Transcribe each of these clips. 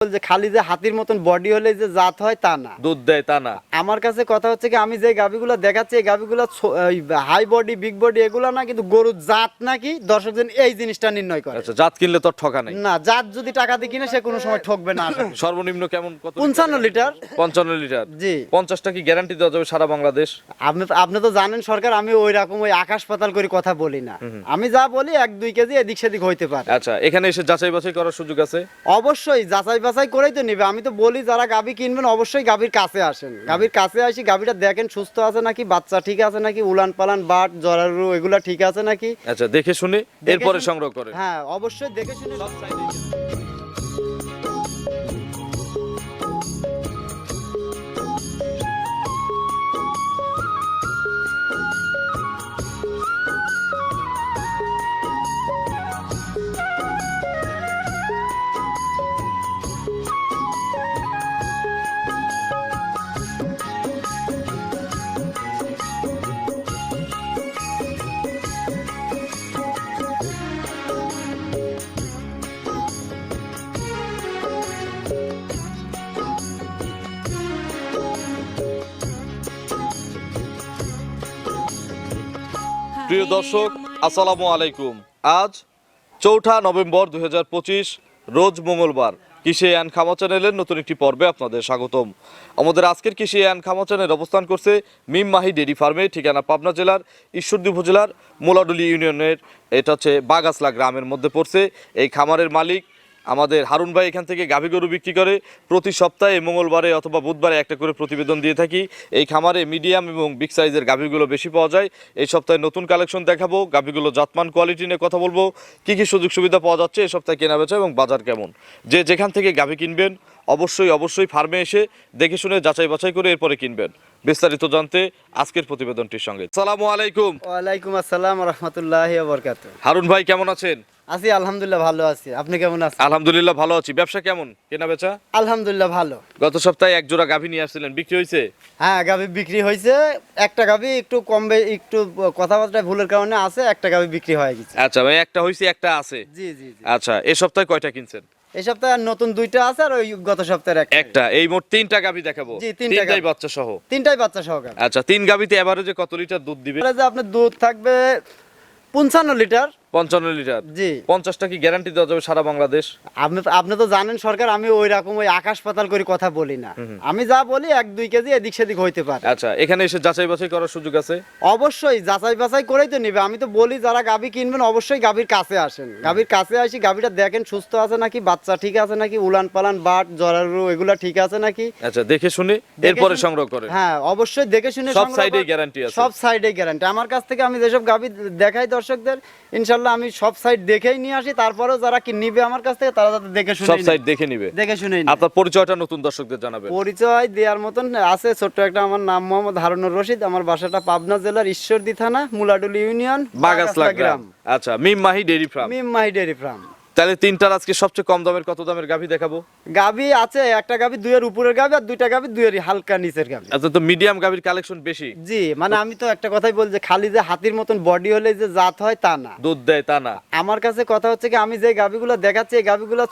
যে খালি যে হাতির মতন বডি হলে যে জাত হয় তা না। দুধ দেয় তা না। আমার কাছে কথা হচ্ছে কি আমি যে গাভিগুলো দেখাচ্ছি এই গাভিগুলো হাই বডি বিগ বডি এগুলো না কিন্তু গরুর জাত নাকি দর্শকজন এই জিনিসটা নির্ণয় করে। আচ্ছা জাত কিনলে তো ঠকা নাই। না জাত যদি টাকা দিয়ে কিনে সে কোনো সময় ঠকবে না সর্বনিম্ন কেমন কত পঞ্চান্ন লিটার। পঞ্চান্ন লিটার। জি। পঞ্চাশটা কি গ্যারান্টি দেওয়া যাবে সারা বাংলাদেশ? আপনি আপনি তো জানেন সরকার আমি ওই রকম ওই আকাশ পাতাল করে কথা বলি না। আমি যা বলি এক দুই কেজি এদিক সেদিক হইতে পারে। আচ্ছা এখানে এসে যাচাই বাছাই করার সুযোগ আছে? অবশ্যই যাচাই বাছাই করেই তো নিবে। আমি তো বলি যারা গাভী কিনবেন অবশ্যই গাভীর কাছে আসেন। গাভীর কাছে আসি গাভীটা দেখেন সুস্থ আছে নাকি বাচ্চা ঠিক আছে নাকি উলান পালান বাট জরারু এগুলা ঠিক আছে নাকি? আচ্ছা দেখে শুনে এরপরে সংগ্রহ করে। হ্যাঁ অবশ্যই দেখে শুনে প্রিয় দর্শক, আসসালামু আলাইকুম। আজ চৌঠা নভেম্বর দু হাজার পঁচিশ, রোজ মঙ্গলবার কৃষি অ্যান খামা চ্যানেলের নতুন একটি পর্বে আপনাদের স্বাগতম। আমাদের আজকের কৃষি অ্যান খামা চ্যানেল অবস্থান করছে মিম মাহি ডেরি ফার্মে, ঠিকানা পাবনা জেলার ঈশ্বরদী উপজেলার মোলাডুলি ইউনিয়নের, এটা হচ্ছে বাগাসলা গ্রামের মধ্যে পড়ছে। এই খামারের মালিক আমাদের হারুন ভাই এখান থেকে গাভী গরু বিক্রি করে প্রতি সপ্তাহে মঙ্গলবারে অথবা বুধবারে একটা করে প্রতিবেদন দিয়ে থাকি। এই খামারে মিডিয়াম এবং বিগ সাইজের গাভীগুলো বেশি পাওয়া যায়। এই সপ্তাহে নতুন কালেকশন দেখাবো গাভীগুলো জাতমান কোয়ালিটি নিয়ে কথা বলব কি কি সুযোগ সুবিধা পাওয়া যাচ্ছে এই সপ্তাহে কেনা বেচা এবং বাজার কেমন। যে যেখান থেকে গাভী কিনবেন অবশ্যই অবশ্যই ফার্মে এসে দেখে শুনে যাচাই বাছাই করে এরপরে কিনবেন। বিস্তারিত জানতে আজকের প্রতিবেদনটির সঙ্গে। সালামু আলাইকুম। ওয়ালাইকুম আসসালাম রহমতুল্লাহ হারুন ভাই কেমন আছেন? আছি আলহামদুলিল্লাহ ভালো আছি। আপনি কেমন আছেন? আলহামদুলিল্লাহ ভালো আছি। ব্যবসা কেমন? কেনা বেচা? আলহামদুলিল্লাহ ভালো। গত সপ্তাহে এক জোড়া গাভী নিয়ে আসছিলেন। বিক্রি হয়েছে? হ্যাঁ গাভী বিক্রি হয়েছে। একটা গাভী একটু কমবে একটু কথাবার্তায় ভুলের কারণে আছে একটা গাভী বিক্রি হয়ে গেছে। আচ্ছা ভাই একটা হয়েছে একটা আছে? জি জি আচ্ছা এই সপ্তাহে কয়টা কিনছেন? এই সপ্তাহে নতুন দুইটা আছে আর ওই গত সপ্তাহের একটা। একটা। এই মোট তিনটা গাভী দেখাবো। তিনটাই বাচ্চা সহ তিনটাই বাচ্চা সহকার আচ্ছা তিন গাভীতে এভারেজে কত লিটার দুধ দিবে? যে আপনার দুধ থাকবে পঞ্চান্ন লিটার। পঞ্চান্ন লিটার। জি। পঞ্চাশটা কি গ্যারান্টি দেওয়া যাবে সারা বাংলাদেশ? আপনি আপনি তো জানেন সরকার আমি ওই রকম ওই আকাশ পাতাল করে কথা বলি না। আমি যা বলি এক দুই কেজি এদিক সেদিক হইতে পারে। আচ্ছা এখানে এসে যাচাই বাছাই করার সুযোগ আছে? অবশ্যই যাচাই বাছাই করেই তো নিবে। আমি তো বলি যারা গাভী কিনবেন অবশ্যই গাভীর কাছে আসেন। গাভীর কাছে আসি গাভীটা দেখেন সুস্থ আছে নাকি বাচ্চা ঠিক আছে নাকি উলান পালান বাট জরারু এগুলা ঠিক আছে নাকি? আচ্ছা দেখে শুনে এরপরে সংগ্রহ করে। হ্যাঁ অবশ্যই দেখে শুনে সব কর- গ্যারান্টি আছে। সব সাইডে গ্যারান্টি আমার কাছ থেকে আমি যেসব গাভী দেখাই দর্শকদের ইনশাল্লাহ আমি সব সাইড দেখেই নিয়ে আসি। তারপরেও যারা কি নিবে আমার কাছ থেকে তারা যাতে দেখে শুনে সব সাইড দেখে নিবে। দেখে শুনে আপনার পরিচয়টা নতুন দর্শকদের জানাবেন। পরিচয় দেওয়ার মতন আছে ছোট্ট একটা আমার নাম মোহাম্মদ হারুনুর রশিদ আমার বাসাটা পাবনা জেলার ঈশ্বরদী থানা মুলাডুলি ইউনিয়ন বাগাসলা গ্রাম। আচ্ছা Mim Mahi dairy farm. Mim Mahi dairy farm. তাহলে তিনটার আজকে সবচেয়ে কম দামের কত দামের গাভী দেখাবো? গাভী আছে একটা গাভী দুইয়ের উপরের গাভী আর দুইটা গাভী দুইয়ের হালকা নিচের গাভী। আচ্ছা তো মিডিয়াম গাভীর কালেকশন বেশি? জি মানে আমি তো একটা কথাই বলছি খালি যে হাতির মতন বডি হলে যে জাত হয় তা না। দুধ দেয় তা না। আমার কাছে কথা হচ্ছে কি আমি যে গাভীগুলো দেখাচ্ছি এই গাভীগুলো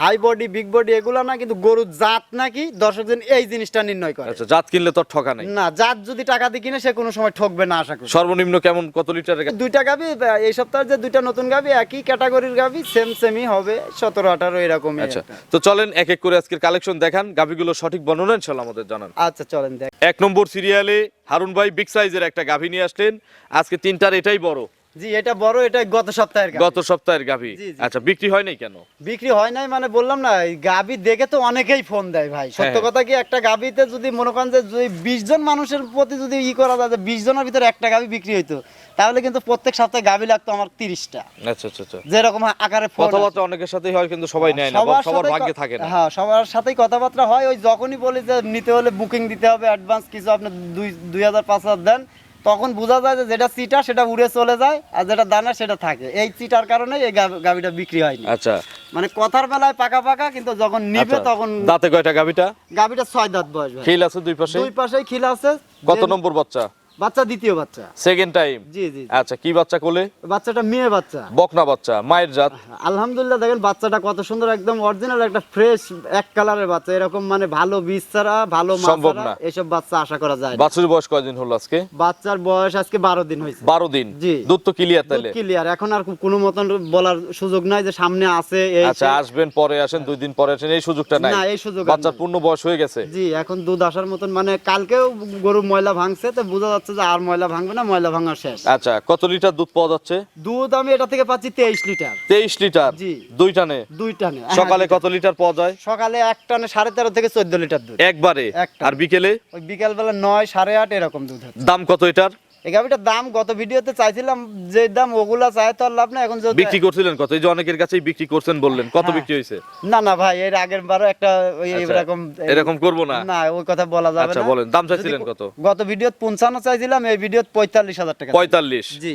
হাই বডি বিগ বডি এগুলো না কিন্তু গরুর জাত নাকি দর্শকজন এই জিনিসটা নির্ণয় করে। আচ্ছা জাত কিনলে তো ঠকা নাই। না জাত যদি টাকা দিয়ে কিনে সে কোনো সময় ঠকবে না আশা করি। সর্বনিম্ন কেমন কত লিটারের দুইটা গাভী এই সপ্তাহে যে দুইটা নতুন গাভী একই ক্যাটাগরির গাভী সেম সেমই হবে সতেরো আঠারো এরকম আচ্ছা। তো চলেন এক এক করে আজকের কালেকশন দেখান গাভীগুলো সঠিক বর্ণনা ইনশাল্লাহ আমাদের জানান। আচ্ছা চলেন দেখ। এক নম্বর সিরিয়ালে হারুন ভাই বিগ সাইজের একটা গাভী নিয়ে আসলেন। আজকে তিনটার এটাই বড়। জি এটা বড় এটা গত সপ্তাহের গত সপ্তাহের গাভী। আচ্ছা বিক্রি হয় নাই কেন? বিক্রি হয় নাই মানে বললাম না গাভী দেখে তো অনেকেই ফোন দেয় ভাই। সত্য হ্যাঁ। কথা কি একটা গাভীতে যদি মনে করেন যে বিশ জন মানুষের প্রতি যদি ই করা যায় বিশ জনের ভিতরে একটা গাভী বিক্রি হইতো তাহলে কিন্তু প্রত্যেক সপ্তাহে গাভী লাগতো আমার তিরিশটা। আচ্ছা আচ্ছা আচ্ছা। যেরকম আকারে। কথাবার্তা অনেকের সাথেই হয় কিন্তু সবাই নেয় না সবার সবার ভাগ্যে থাকে না। হ্যাঁ সবার সাথেই কথাবার্তা হয়। ওই যখনই বলি যে নিতে হলে বুকিং দিতে হবে অ্যাডভান্স কিছু আপনি দুই দুই হাজার পাঁচ হাজার দেন তখন বোঝা যায় যে যেটা চিটা সেটা উড়ে চলে যায় আর যেটা দানা সেটা থাকে। এই চিটার কারণে এই গাভীটা বিক্রি হয়নি। আচ্ছা। মানে কথার বেলায় পাকা পাকা কিন্তু যখন নিবে আচ্ছা। তখন দাঁতে কয়টা গাভীটা? গাভীটা ছয় দাঁত বয়স ভাই খিল আছে দুই পাশে দুই পাশে খিল আছে। কত নম্বর বাচ্চা? বাচ্চা দ্বিতীয় বাচ্চা। সেকেন্ড টাইম জি জি। আচ্ছা কি বাচ্চা কোলে? বাচ্চাটা মেয়ে বাচ্চা। বকনা বাচ্চা মায়ের জাত? আলহামদুলিল্লাহ দেখেন বাচ্চাটা কত সুন্দর একদম অরিজিনাল একটা ফ্রেশ এক কালারের বাচ্চা। এরকম মানে ভালো বীজ ছাড়া ভালো মা সম্ভব না। এসব বাচ্চা আশা করা যায়। বাছুরের বয়স কয়দিন হলো আজকে? বাচ্চার বয়স আজকে বারো দিন হয়েছে। বারো দিন? জি। দুধ তো ক্লিয়ার তাহলে? ক্লিয়ার এখন আর কোনো মতন বলার সুযোগ নাই যে সামনে আছে এই আচ্ছা আসবেন পরে আসেন দুই দিন পরে আসেন এই সুযোগটা নাই। না, এই সুযোগ বাচ্চার পূর্ণ বয়স হয়ে গেছে? জি এখন দুধ আসার মতন মানে কালকেও গরু ময়লা ভাঙছে তো বোঝা যাচ্ছে যে আর ময়লা ভাঙবে না ময়লা ভাঙা শেষ। আচ্ছা কত লিটার দুধ পাওয়া যাচ্ছে? দুধ আমি এটা থেকে পাচ্ছি তেইশ লিটার। তেইশ লিটার? জি। দুই টানে? দুই টানে। সকালে হ্যাঁ, কত লিটার পাওয়া যায়? সকালে এক টানে সাড়ে তেরো থেকে চোদ্দ লিটার দুধ। একবারে? এক আর বিকেলে? ওই বিকাল বেলা নয় সাড়ে আট এরকম দুধ দাম কত এটার? এই গাভিটার দাম গত ভিডিওতে চাইছিলাম যে দাম ওগুলা চাই তো লাভ না এখন বিক্রি করছিলেন কত? এই যে অনেকের কাছেই বিক্রি করছেন বললেন কত হ্যাঁ। বিক্রি হয়েছে? না না ভাই এর আগের বারও একটা ওই আচ্ছা, এরকম এরকম করব না? না ওই কথা বলা যাবে আচ্ছা বলেন দাম চাইছিলেন কত? গত ভিডিওত পঞ্চান্ন চাইছিলাম এই ভিডিওত পঁয়তাল্লিশ হাজার টাকা পঁয়তাল্লিশ। জি।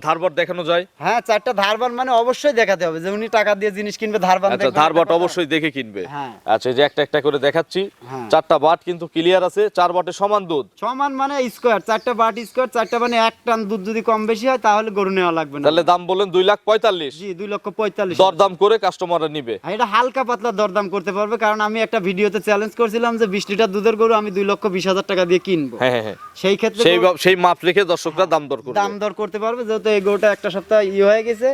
ধারবার দেখানো যায়? হ্যাঁ চারটা ধারবান মানে অবশ্যই দেখাতে হবে। যে উনি টাকা দিয়ে জিনিস কিনবে ধারবান আচ্ছা ধারবাট অবশ্যই দেখে কিনবে। হ্যাঁ। আচ্ছা এই যে একটা একটা করে দেখাচ্ছি। হ্যাঁ। চারটা বাট কিন্তু ক্লিয়ার আছে চার বাটে সমান দুধ। সমান মানে স্কোয়ার চারটা বাট স্কোয়ার চারটা মানে এক টান দুধ যদি কম বেশি হয় তাহলে গরু নেওয়া লাগবে না। তাহলে দাম বললেন দুই লাখ পঁয়তাল্লিশ। জি দুই লক্ষ পঁয়তাল্লিশ। দরদাম করে কাস্টমাররা নিবে। এটা হালকা পাতলা দরদাম করতে পারবে কারণ আমি একটা ভিডিওতে চ্যালেঞ্জ করছিলাম যে বিশ লিটার দুধের গরু আমি দুই লক্ষ বিশ হাজার টাকা দিয়ে কিনবো। হ্যাঁ হ্যাঁ হ্যাঁ। সেই ক্ষেত্রে সেই মাপ রেখে দর্শকরা দাম দর দাম দর করতে পারবে যেহেতু এই গরুটা একটা সপ্তাহ ই হয়ে গেছে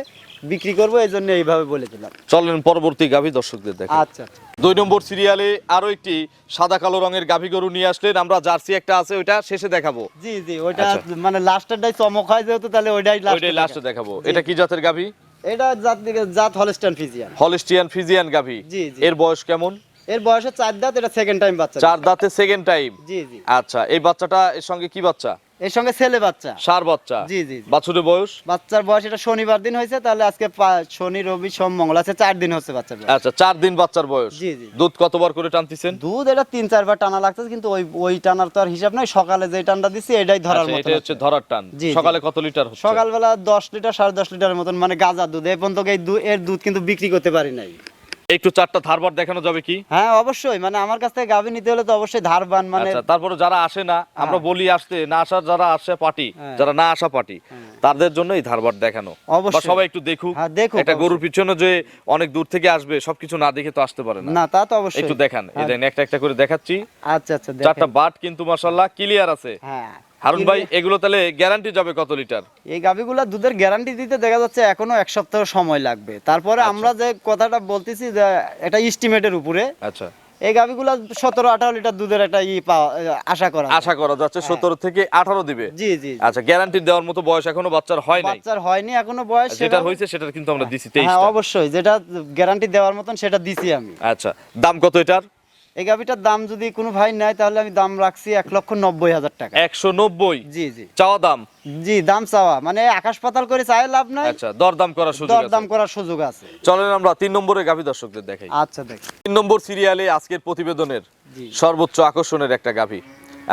বিক্রি করব এই জন্য এইভাবে বলেছিলাম। চলেন পরবর্তী গাভী দর্শকদের দেখেন আচ্ছা আচ্ছা। দুই নম্বর সিরিয়ালে আরও একটি সাদা কালো রঙের গাভী গরু নিয়ে আসলেন আমরা জার্সি একটা আছে ওইটা শেষে দেখাবো। জি জি ওইটা আচ্ছা। মানে লাস্টেরটাই চমক হয় যেহেতু তাহলে ওইটাই ওইটাই লাস্টে দেখাবো। এটা কি জাতের গাভী? এটা জাত জাত হলস্টাইন ফিজিয়ান হলিস্টিয়ান ফিজিয়ান গাভী। জি, জি। এর বয়স কেমন? এর বয়স চার দাঁত এটা সেকেন্ড টাইম বাচ্চা। চার দাঁতে সেকেন্ড টাইম জি জি। আচ্ছা এই বাচ্চাটা এর সঙ্গে কি বাচ্চা? এর সঙ্গে ছেলে বাচ্চা। সার বাচ্চা? জি, জি। বাছুরের বয়স? বাচ্চার বয়স এটা শনিবার দিন হয়েছে তাহলে আজকে শনি রবি সোম মঙ্গল আছে চার দিন হচ্ছে বাচ্চার আচ্ছা চার দিন বাচ্চার বয়স? জি, জি। দুধ কতবার করে টানতেছেন? দুধ এটা তিন চারবার টানা লাগছে কিন্তু ওই ওই টানার তো আর হিসাব নাই। সকালে যে টানটা দিছি এটাই ধরার আচ্ছা, মতো এটা হচ্ছে ধরার টান। সকালে কত লিটার হচ্ছে? সকালবেলা দশ লিটার সাড়ে দশ লিটারের মতন মানে গাজার দুধ। এই পর্যন্ত এই এর দুধ কিন্তু বিক্রি করতে পারি নাই। একটু চারটা ধারবার দেখানো যাবে কি? হ্যাঁ অবশ্যই। মানে আমার কাছ থেকে গাভী নিতে হলে তো অবশ্যই ধারবান মানে আচ্ছা তারপরে যারা আসে না আমরা বলি আসতে না আসার যারা আসে পার্টি হ্যাঁ। যারা না আসা পার্টি তাদের জন্য এই ধারবার দেখানো। অবশ্যই। সবাই একটু দেখুক। হ্যাঁ, দেখুক একটা গরুর পিছনে যে অনেক দূর থেকে আসবে সবকিছু না দেখে তো আসতে পারে না। না তা তো অবশ্যই। একটু দেখান। এই হ্যাঁ, একটা একটা করে দেখাচ্ছি। আচ্ছা আচ্ছা চারটা বাট কিন্তু মাশাল্লাহ ক্লিয়ার আছে। হ্যাঁ। হারুন ভাই এগুলো তাহলে গ্যারান্টি যাবে কত লিটার? এই গাভিগুলা দুধের গ্যারান্টি দিতে দেখা যাচ্ছে এখনও এক সপ্তাহ সময় লাগবে। তারপরে আচ্ছা। আমরা যে কথাটা বলতেছি যে এটা এস্টিমেটের উপরে আচ্ছা। এই গাভিগুলা সতেরো আঠারো লিটার দুধের একটা ই পাওয়া আশা করা আশা করা যাচ্ছে সতেরো থেকে আঠারো দিবে। জি জি। আচ্ছা গ্যারান্টি দেওয়ার মতো বয়স এখনও বাচ্চার হয় নাই? বাচ্চার হয়নি এখনও বয়স যেটা সেটা- হয়েছে সেটা কিন্তু আমরা দিছি হ্যাঁ অবশ্যই যেটা গ্যারান্টি দেওয়ার মতন সেটা দিছি আমি। আচ্ছা দাম কত এটার? এই গাভিটার দাম যদি কোনো ভাই নেয় তাহলে আমি দাম রাখছি এক লক্ষ নব্বই হাজার টাকা। একশো নব্বই? জি জি। চাওয়া দাম? জি দাম চাওয়া। মানে আকাশ পাতাল করে চায় লাভ নাই। আচ্ছা দরদাম করার সুযোগ দরদাম করার সুযোগ আছে। চলেন আমরা তিন নম্বরের গাভী দর্শকদের দেখাই। আচ্ছা দেখ। তিন নম্বর সিরিয়ালে আজকের প্রতিবেদনের সর্বোচ্চ আকর্ষণের একটা গাভী।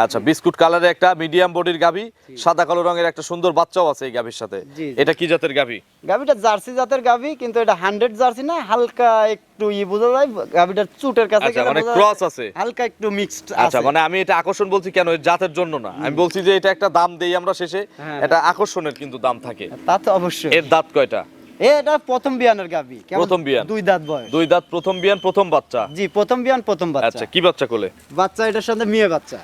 আচ্ছা বিস্কুট কালারের একটা মিডিয়াম বডির গাভী সাদা কালো রঙের একটা সুন্দর বাচ্চাও আছে এই গাভীর সাথে। এটা কি জাতের গাভী? গাভিটা জার্সি জাতের গাভি কিন্তু এটা হান্ড্রেড জার্সি না হালকা একটু ই বোঝা যায় গাভিটার চুটের কাছে মানে ক্রস আছে। হালকা একটু মিক্সড আচ্ছা মানে আমি এটা আকর্ষণ বলছি কেন এর জাতের জন্য না। আমি বলছি যে এটা একটা দাম দেই আমরা শেষে হ্যাঁ। এটা আকর্ষণের কিন্তু দাম থাকে। তা তো অবশ্যই। এর দাঁত কয়টা? এ এটা প্রথম বিয়ানের কেমন? প্রথম বিয়ান। দুই দাঁত বয়স। দুই দাঁত প্রথম বিয়ান প্রথম বাচ্চা। জি প্রথম বিয়ান প্রথম বাচ্চা। আচ্ছা কি বাচ্চা কোলে? বাচ্চা এটার সাথে মেয়ে বাচ্চা।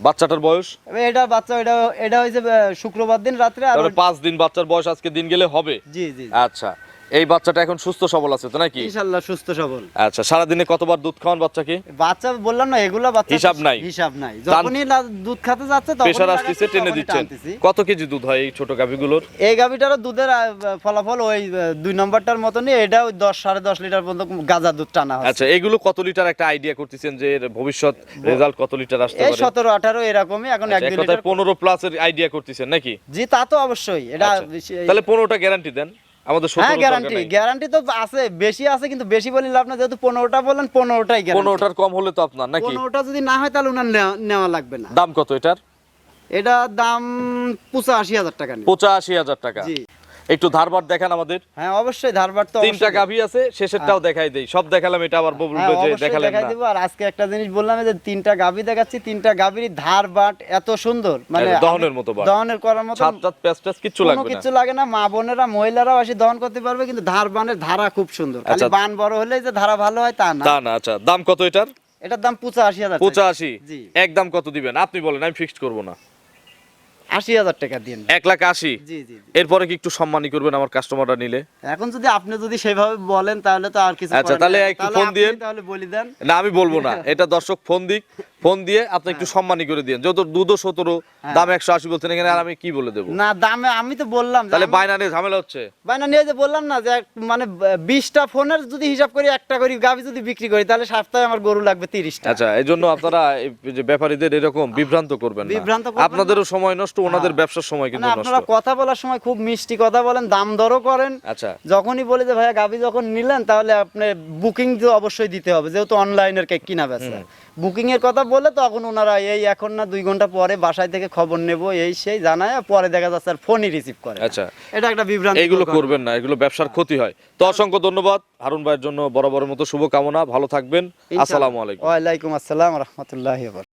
বাচ্চাটার বয়স? এটা বাচ্চা এটা এটা হয়েছে শুক্রবার দিন রাত্রে আর পাঁচ দিন বাচ্চার বয়স আজকে দিন গেলে হবে? জি জি। আচ্ছা। এই বাচ্চাটা এখন সুস্থ সবল আছে তো নাকি? ইনশাল্লাহ সুস্থ সবল। আচ্ছা সারাদিনে কতবার দুধ খাওয়ান বাচ্চাকে? বাচ্চা বললাম না এগুলা বাচ্চা হিসাব নাই। হিসাব নাই। যখনই দুধ খেতে যাচ্ছে তখন প্রেশার আসতেছে টেনে দিচ্ছেন। কত কেজি দুধ হয় এই ছোট গাভীগুলোর? এই গাভিটারও দুধের ফলাফল ওই দুই নম্বরটার মতনই এটা ওই দশ সাড়ে দশ লিটার পর্যন্ত গাজা দুধ টানা হচ্ছে। আচ্ছা এগুলো কত লিটার একটা আইডিয়া করতেছেন যে এর ভবিষ্যৎ রেজাল্ট কত লিটার আসতে পারে এই পারে? সতেরো আঠারো এরকমই এখন এক আচ্ছা, লিটার পনেরো প্লাস এর আইডিয়া করতেছেন নাকি? জি তা তো অবশ্যই এটা আচ্ছা, তাহলে পনেরোটা গ্যারান্টি দেন। আমাদের হ্যাঁ গ্যারান্টি গ্যারান্টি তো আছে বেশি আছে কিন্তু বেশি বলি লাভ না যেহেতু পনেরোটা বললেন পনেরোটাই পনেরোটার কম হলে তো আপনার নাকি? পনেরোটা যদি না হয় তাহলে উনার নেওয়া- লাগবে না। দাম কত এটার? এটা দাম পঁচাশি হাজার টাকা। পঁচাশি হাজার টাকা। একটু ধারবার দেখান আমাদের। হ্যাঁ অবশ্যই ধারবার তো তিনটা গাভী আছে শেষেরটাও দেখাই দেই। সব দেখালাম এটা আবার বলবে হ্যাঁ, যে দেখালেন দেখাই না। দিব। আর আজকে একটা জিনিস বললাম যে তিনটা গাভী দেখাচ্ছি তিনটা গাভীর ধার বাট এত সুন্দর। মানে দহনের মতো বাট। দহনের করার মতো ছাদ টাদ প্যাচ কিচ্ছু লাগবে না। কিছু লাগে না। মা বোনেরা মহিলারাও এসে দহন করতে পারবে কিন্তু ধার বানের ধারা খুব সুন্দর। খালি আচ্ছা। বান বড় হলেই যে ধারা ভালো হয় তা না। তা না আচ্ছা। দাম কত এটার? এটার দাম পঁচাশি হাজার টাকা। পঁচাশি। জি। একদম কত দিবেন? আপনি বলেন আমি ফিক্সড করব না। আশি হাজার টাকা দিন এক লাখ আশি? জি জি জি। এরপরে কি একটু সম্মানী করবেন আমার কাস্টমাররা নিলে? এখন যদি আপনি যদি সেভাবে বলেন তাহলে তো আর কিছু আচ্ছা, তাহলে একটু ফোন। তাহলে বলি দেন। না আমি বলব না। এটা দর্শক ফোন দিক। ফোন দিয়ে আপনি একটু সম্মানী করে দিন যত দুধো সতেরো দাম একশো আশি বলছেন এখানে আর আমি কি বলে দেবো? না দামে আমি তো বললাম তাহলে বাইনা নিয়ে ঝামেলা হচ্ছে? বাইনা নিয়ে যে বললাম না যে মানে বিশটা ফোনের যদি হিসাব করি একটা করি গাভি যদি বিক্রি করি তাহলে সপ্তাহে আমার গরু লাগবে তিরিশটা। আচ্ছা এই জন্য আপনারা যে ব্যাপারীদের এরকম বিভ্রান্ত করবেন বিভ্রান্ত আপনাদেরও সময় নষ্ট ওনাদের ব্যবসার সময় কিন্তু নষ্ট। আপনারা কথা বলার সময় খুব মিষ্টি কথা বলেন দাম দরও করেন। আচ্ছা। যখনই বলে যে ভাইয়া গাভি যখন নিলেন তাহলে আপনি বুকিং তো অবশ্যই দিতে হবে যেহেতু অনলাইনের কেক কিনা বেচা। বুকিং এর কথা বলে তখন ওনারা এই এখন না দুই ঘণ্টা পরে বাসায় থেকে খবর নেব এই সেই জানায় পরে দেখা যাচ্ছে আর ফোনই রিসিভ করে আচ্ছা। এটা একটা বিভ্রান্তি এগুলো করবেন না এগুলো ব্যবসার ক্ষতি হয়। তো অসংখ্য ধন্যবাদ। হারুন ভাইয়ের জন্য বরাবরের মতো শুভকামনা। ভালো থাকবেন। আসসালামু আলাইকুম। ওয়ালাইকুম আসসালাম রহমতুল্লাহ